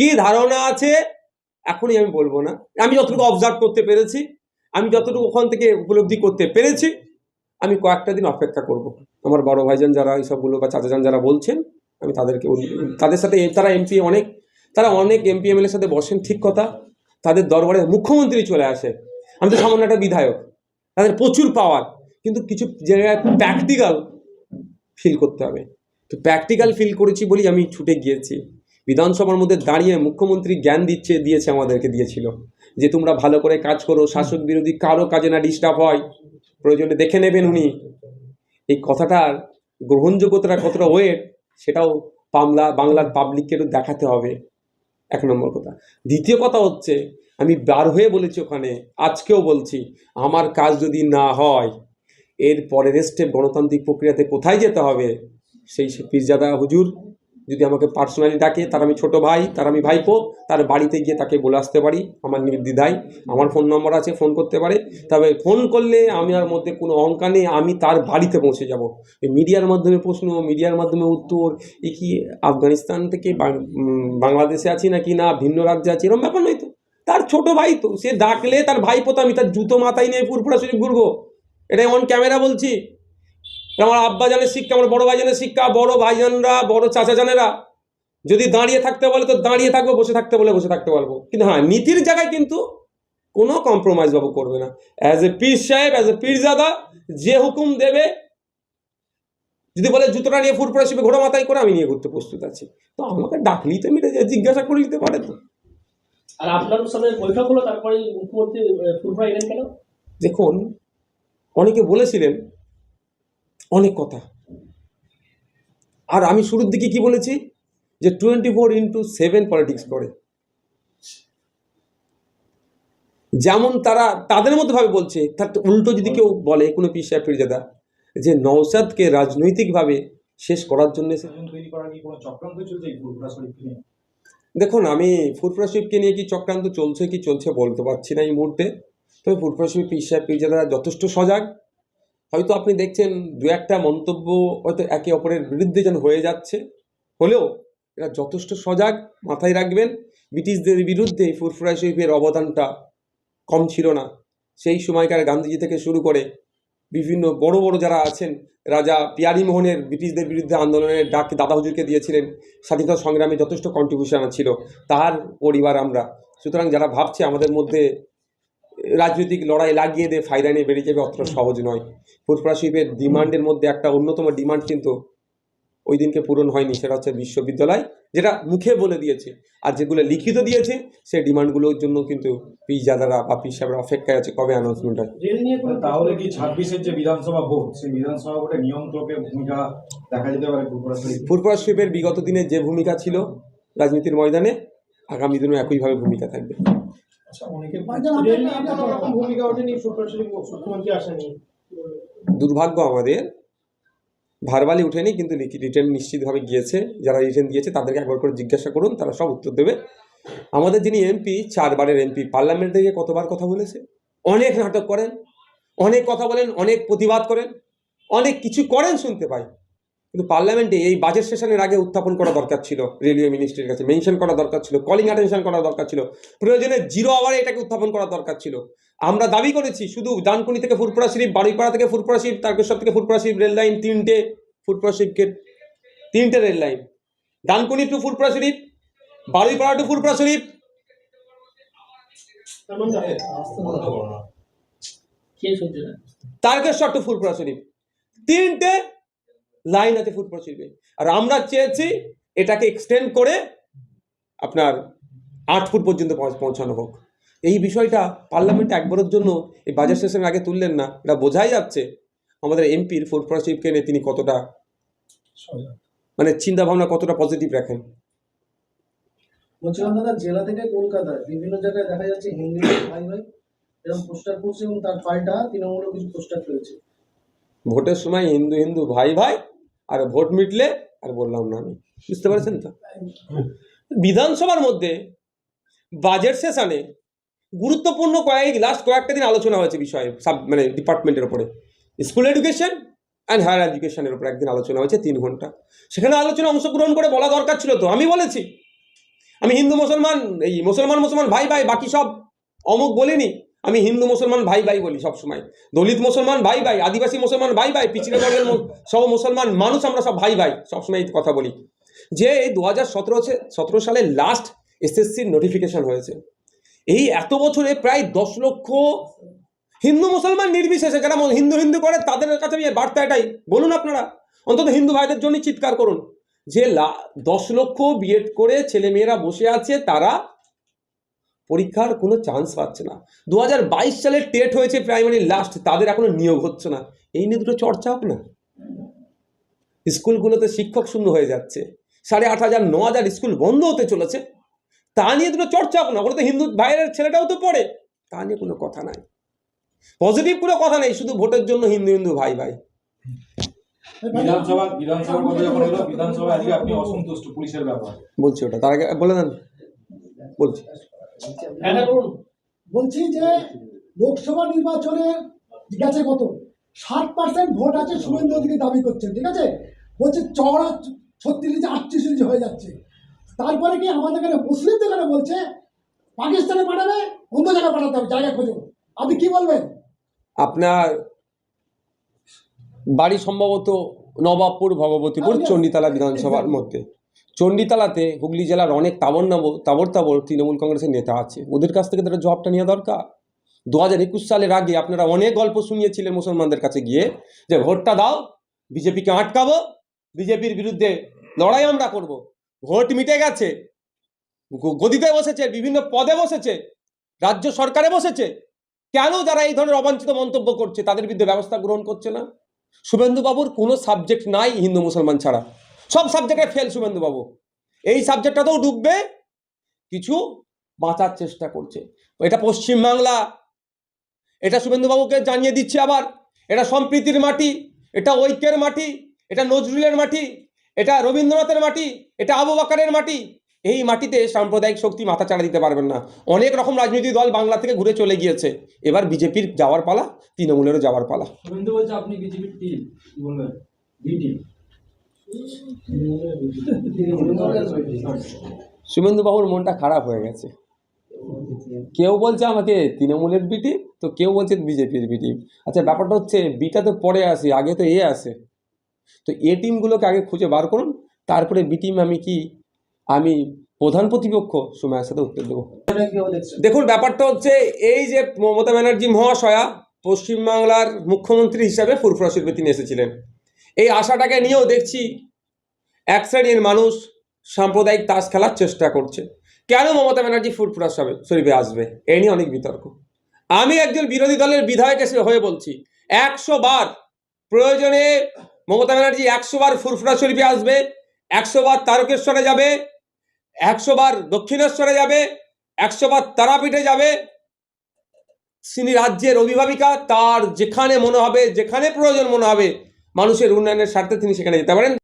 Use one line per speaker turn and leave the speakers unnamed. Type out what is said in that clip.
কি ধারণা আছে? এখনই আমি বলব না। আমি যতটুকু অবজার্ভ করতে পেরেছি, আমি যতটুকু ওখান থেকে উপলব্ধি করতে পেরেছি, আমি কয়েকটা দিন অপেক্ষা করব। আমার বড় ভাইজান যারা এইসবগুলো বা চাচাজান যারা বলছেন, আমি তাদেরকে তাদের সাথে তারা এমপি অনেক, তারা অনেক এমপি এমএলএর সাথে বসেন, ঠিক কথা। তাদের দরবারে মুখ্যমন্ত্রী চলে আসে। আমি তো সামান্য একটা বিধায়ক। তাদের প্রচুর পাওয়ার কিন্তু কিছু জায়গায় প্র্যাকটিক্যাল ফিল করতে হবে। তো প্র্যাকটিক্যাল ফিল করেছি বলেই আমি ছুটে গিয়েছি। বিধানসভার মধ্যে দাঁড়িয়ে মুখ্যমন্ত্রী জ্ঞান দিচ্ছে, দিয়েছে আমাদেরকে, দিয়েছিল যে তোমরা ভালো করে কাজ করো, শাসক বিরোধী কারও কাজে না ডিস্টার্ব হয়। প্রয়োজনে দেখে নেবেন উনি। এই কথাটার গ্রহণযোগ্যতাটা কতটা ওয়েট, সেটাও পামলা, বাংলার পাবলিককে একটু দেখাতে হবে। এক নম্বর কথা। দ্বিতীয় কথা হচ্ছে, আমি বার হয়ে বলেছি ওখানে, আজকেও বলছি, আমার কাজ যদি না হয়, এর পরের স্টেপ গণতান্ত্রিক প্রক্রিয়াতে কোথায় যেতে হবে? সেই পিরজাদা হুজুর যদি আমাকে পার্সোনালি ডাকে, তার আমি ছোট ভাই, তার আমি ভাইপো, তার বাড়িতে গিয়ে তাকে বলে আসতে পারি, আমার নির্দ্বিধায় আমার ফোন নম্বর আছে ফোন করতে পারে। তবে ফোন করলে আমি আর মধ্যে কোনো অহংকার নেই, আমি তার বাড়িতে পৌঁছে যাব। মিডিয়ার মাধ্যমে প্রশ্ন মিডিয়ার মাধ্যমে উত্তর, এ কি আফগানিস্তান থেকে বাংলাদেশে আছি নাকি না, ভিন্ন রাজ্যে আছি, এরকম ব্যাপার নয় তো। তার ছোট ভাই তো, সে ডাকলে তার ভাইপো তো আমি তার জুতো মাথায় নিয়ে পুরপুরা শরীফ ঘুরবো এটাই অন ক্যামেরা বলছি। আমার আব্বা জানের শিক্ষা আমার বড় ভাইজানের শিক্ষা বড় ভাইজানরা বড় চাচা জানেরা যদি দাঁড়িয়ে থাকতে বলে তো দাঁড়িয়ে থাকব বসে থাকতে বলে বসে থাকতে পারব। কিন্তু হ্যাঁ নীতির জায়গায় কিন্তু কোনো কম্প্রোমাইজ বাবু করবে না। অ্যাজ এ পীর সাহেব অ্যাজ এ পীরজাদা যে হুকুম দেবে যদি বলে জুতোটা নিয়ে ফুরফুরা শিবে ঘোড়া মাথায় করে আমি নিয়ে ঘুরতে প্রস্তুত আছি। তো আমাকে ডাকলেই তো মিটে যায় জিজ্ঞাসা করে নিতে পারে তো।
আর আপনার সাথে বৈঠক হলো তারপরে মুখ্যমন্ত্রী ফুরফুরা এলেন কেন?
দেখুন অনেকে বলেছিলেন অনেক কথা। আর আমি শুরুর দিকে কি বলেছি? যে twenty four into seven politics করে। যেমন তারা তাদের মতো ভাবে বলছে তার উল্টো যদি কেউ বলে কোনো পিসায় ফিরজাদা যে নৌসাদকে রাজনৈতিকভাবে শেষ করার জন্য
শরীফকে
দেখুন আমি ফুরফুরা শিবকে নিয়ে কি চক্রান্ত চলছে কি চলছে বলতে পারছি না এই মুহূর্তে। তবে ফুরফুরা শিব পীর সাহেব যথেষ্ট সজাগ। হয়তো আপনি দেখছেন দু একটা মন্তব্য হয়তো একে অপরের বিরুদ্ধে যেন হয়ে যাচ্ছে। হলেও এরা যথেষ্ট সজাগ, মাথায় রাখবেন, ব্রিটিশদের বিরুদ্ধে ফুরফুরা শরীফের অবদানটা কম ছিল না। সেই সময়কার গান্ধীজি থেকে শুরু করে বিভিন্ন বড় বড় যারা আছেন, রাজা পিয়ারি মোহনের ব্রিটিশদের বিরুদ্ধে আন্দোলনের ডাক দাদা হুজুরকে দিয়েছিলেন, স্বাধীনতা সংগ্রামে যথেষ্ট কন্ট্রিবিউশন ছিল, তার পরিবার আমরা। সুতরাং যারা ভাবছে আমাদের মধ্যে রাজনৈতিক লড়াই লাগিয়ে দিয়ে ফায়দা নিয়ে বেরিয়ে যাবে অতটা সহজ নয়। ফুরফুরা শিল্পের ডিমান্ডের মধ্যে একটা অন্যতম ডিমান্ড কিন্তু ওই দিনকে পূরণ হয়নি সেটা হচ্ছে বিশ্ববিদ্যালয় যেটা মুখে বলে দিয়েছে। আর যেগুলো লিখিত দিয়েছে সেই ডিমান্ডগুলোর জন্য কিন্তু পিজাদারা বা পিস সাহেবরা অপেক্ষায় আছে কবে অ্যানাউন্সমেন্ট হয়?
রেল নিয়ে কোনো
তাহলে কি ছাব্বিশের যে বিধানসভা ভোট সেই বিধানসভা ভোটে নিয়ন্ত্রকের ভূমিকা দেখা যেতে পারে ফুরফুরা
শিল্পের বিগত দিনে যে ভূমিকা ছিল রাজনীতির ময়দানে আগামী দিনেও একইভাবে ভূমিকা থাকবে। দুর্ভাগ্য আমাদের। ভারবালি উঠেনি কিন্তু রিটার্ন নিশ্চিতভাবে গিয়েছে। যারা রিটার্ন দিয়েছে তাদেরকে একবার করে জিজ্ঞাসা করুন তারা সব উত্তর দেবে। আমাদের যিনি এমপি চারবারের এমপি পার্লামেন্টে গিয়ে কতবার কথা বলেছে? অনেক নাটক করেন অনেক কথা বলেন অনেক প্রতিবাদ করেন অনেক কিছু করেন শুনতে পাই। কিন্তু পার্লামেন্টে এই বাজেট সেশনের আগে উত্থাপন করা দরকার ছিল রেলওয়ে মিনিস্ট্রির কাছে মেনশন করা দরকার ছিল কলিং অ্যাটেনশন করা দরকার ছিল প্রয়োজনে জিরো আওয়ারে এটাকে উত্থাপন করা দরকার ছিল। আমরা দাবি করেছি শুধু ডানকুনি থেকে ফুরপুরা শরীফ বাড়িপাড়া থেকে ফুরপুরা শরীফ তারকেশ্বর থেকে ফুরপুরা শরীফ রেল লাইন তিনটে ফুরপুরা শরীফকে তিনটে rail line Dankuni to Furfura Sharif Baripara to Furfura Sharif
মানে
তারকেশ্বর টু ফুরপুরা শরীফ তিনটে লাইন আছে ফুরপুরা শরীফে আর আমরা চেয়েছি এটাকে এক্সটেন্ড করে আপনার আট ফুট পর্যন্ত পৌঁছ- পৌঁছানো হোক। এই বিষয়টা পার্লামেন্টে একবারের জন্য এই বাজেট সেশনের আগে তুললেন না। এটা বোঝাই যাচ্ছে আমাদের এমপির ফুরপুরা শরীফকে নিয়ে তিনি কতটা মানে চিন্তা ভাবনা কতটা পজিটিভ রাখেন।
বলছিলাম দাদা জেলা থেকে কলকাতায় বিভিন্ন জায়গায় দেখা যাচ্ছে হিন্দি ভাই ভাই এরকম পোস্টার করছে এবং তার পাল্টা তৃণমূলও কিছু পোস্টার করেছে
ভোটের সময় হিন্দু হিন্দু ভাই ভাই আর ভোট মিটলে আর বললাম না আমি। বুঝতে পারছেন তো? বিধানসভার মধ্যে বাজেট সেশনে গুরুত্বপূর্ণ কয়েক লাস্ট কয়েকটা দিন আলোচনা হয়েছে বিষয়ে সাব মানে ডিপার্টমেন্টের উপরে স্কুল এডুকেশন অ্যান্ড হায়ার এডুকেশনের উপর একদিন আলোচনা হয়েছে, তিন ঘণ্টা। সেখানে আলোচনা অংশগ্রহণ করে বলা দরকার ছিল তো, আমি বলেছি। আমি হিন্দু, মুসলমান, এই মুসলমান মুসলমান, ভাই ভাই, বাকি সব অমুক বলিনি। আমি হিন্দু মুসলমান ভাই ভাই বলি সবসময়। দলিত মুসলমান ভাই ভাই, আদিবাসী মুসলমান ভাই ভাই পিছিয়ে বর্গের সব মুসলমান মানুষ আমরা সব ভাই ভাই, সবসময় এই কথা বলি। যে এই দু হাজার সতেরো সতেরো সালে লাস্ট এসএসসির নোটিফিকেশন হয়েছে। এই এত বছরে প্রায় দশ লক্ষ হিন্দু মুসলমান নির্বিশেষে যারা হিন্দু হিন্দু করে, তাদের কাছে আমি বার্তা এটাই। বলুন আপনারা, অন্তত হিন্দু ভাইদের জন্য চিৎকার করুন। যে দশ লক্ষ বিএড করে ছেলেমেয়েরা বসে আছে, তারা পরীক্ষার কোনো চান্স পাচ্ছে না। দু হাজার বাইশ সালে টেট হয়েছে প্রাইমারি লাস্ট তাদের এখনও নিয়োগ হচ্ছে না। এই নিয়ে দুটো চর্চা হোক না? স্কুলগুলোতে শিক্ষক শূন্য হয়ে যাচ্ছে। সাড়ে আট হাজার ন হাজার স্কুল বন্ধ হতে চলেছে। তা নিয়ে দুটো চর্চা হোক না? ওগুলো তো হিন্দু ভাইয়ের ছেলেটাও তো পড়ে। তা নিয়ে কোনো কথা নাই। পজিটিভ কোনো কথা নেই শুধু ভোটের জন্য হিন্দু হিন্দু ভাই ভাই।
বিধানসভা বিধানসভার কথা যখন এলো বিধানসভা আজকে আপনি অসন্তুষ্ট পুলিশের ব্যাপার।
বলছি ওটা তার আগে বলে দেন। বলছি।
বলছি যে লোকসভা নির্বাচনে গেছে কত? ষাট পার্সেন্ট ভোট আছে শুভেন্দু অধিকারী দাবি করছেন ঠিক আছে? বলছে চওড়া ছত্রিশ ইঞ্চি আটত্রিশ ইঞ্চি হয়ে যাচ্ছে। তারপরে কি আমাদের এখানে মুসলিমদের এখানে বলছে পাকিস্তানে পাঠাবে অন্য জায়গায় পাঠাতে হবে জায়গা খোঁজো। আপনি কি বলবেন?
আপনার বাড়ি সম্ভবত নবাবপুর ভগবতীপুর চণ্ডীতলা বিধানসভার মধ্যে। চণ্ডীতলাতে হুগলি জেলার অনেক তাবর নব তাবর তাবর তৃণমূল কংগ্রেসের নেতা আছে। ওদের কাছ থেকে তারা জবাবটা নেওয়া দরকার। দু হাজার একুশ সালের আগে আপনারা অনেক গল্প শুনিয়েছিলেন মুসলমানদের কাছে গিয়ে যে, ভোটটা দাও, বিজেপিকে আটকাবো, বিজেপির বিরুদ্ধে লড়াই আমরা করব। ভোট মিটে গেছে গদিতে বসেছে, বিভিন্ন পদে বসেছে, রাজ্য সরকারে বসেছে। কেন যারা এই ধরনের অবাঞ্ছিত মন্তব্য করছে, তাদের বিরুদ্ধে ব্যবস্থা গ্রহণ করছে না? শুভেন্দুবাবুর কোনো সাবজেক্ট নাই হিন্দু মুসলমান ছাড়া। সব সাবজেক্টে ফেল শুভেন্দুবাবু এই সাবজেক্টটাতেও ডুববে, কিছু বাঁচার চেষ্টা করছে। এটা পশ্চিমবাংলা এটা শুভেন্দুবাবুকে জানিয়ে দিচ্ছে আবার। এটা সম্প্রীতির মাটি, এটা ঐক্যের মাটি, এটা নজরুলের মাটি, এটা রবীন্দ্রনাথের মাটি, এটা আবু বাকারের মাটি। এই মাটিতে সাম্প্রদায়িক শক্তি মাথা চাড়া দিতে পারবেন না। অনেক রকম রাজনৈতিক দল বাংলা থেকে ঘুরে চলে গিয়েছে। এবার বিজেপির যাওয়ার পালা, তৃণমূলেরও যাওয়ার পালা।
আপনি বিজেপির টিম বলবেন? বি
বাবুর মনটা খারাপ হয়ে গেছে। কেউ বলছে আমাকে তৃণমূলের বিটি তো কেউ বলছে বিজেপির বিটি আচ্ছা ব্যাপারটা হচ্ছে বিটা তো পরে আসে, আগে তো এ আসে। তো এ টিমগুলোকে আগে খুঁজে বার করুন, তারপরে বি টিম আমি কি, আমি প্রধান প্রতিপক্ষ সময়ের সাথে উত্তর দেবো। দেখুন, ব্যাপারটা হচ্ছে, এই যে মমতা ব্যানার্জি মহাশয়া পশ্চিমবাংলার মুখ্যমন্ত্রী হিসাবে ফুরফুরা শিল্পে তিনি এসেছিলেন। এই আশাটাকে নিয়েও দেখছি এক শ্রেণির মানুষ সাম্প্রদায়িক তাস খেলার চেষ্টা করছে। কেন মমতা ব্যানার্জি ফুরফুরা সাবে শরীফে আসবে? এই নিয়ে অনেক বিতর্ক। আমি একজন বিরোধী দলের বিধায়ক এসে হয়ে বলছি, একশো বার প্রয়োজনে মমতা ব্যানার্জি একশো বার ফুরফুরা শরীফে আসবে, একশো বার তারকেশ্বরে যাবে, একশো বার দক্ষিণেশ্বরে যাবে, একশো বার তারাপীঠে যাবে। তিনি রাজ্যের অভিভাবিকা, তার যেখানে মনে হবে, যেখানে প্রয়োজন মনে হবে মানুষের উন্নয়নের স্বার্থে তিনি সেখানে যেতে পারেন।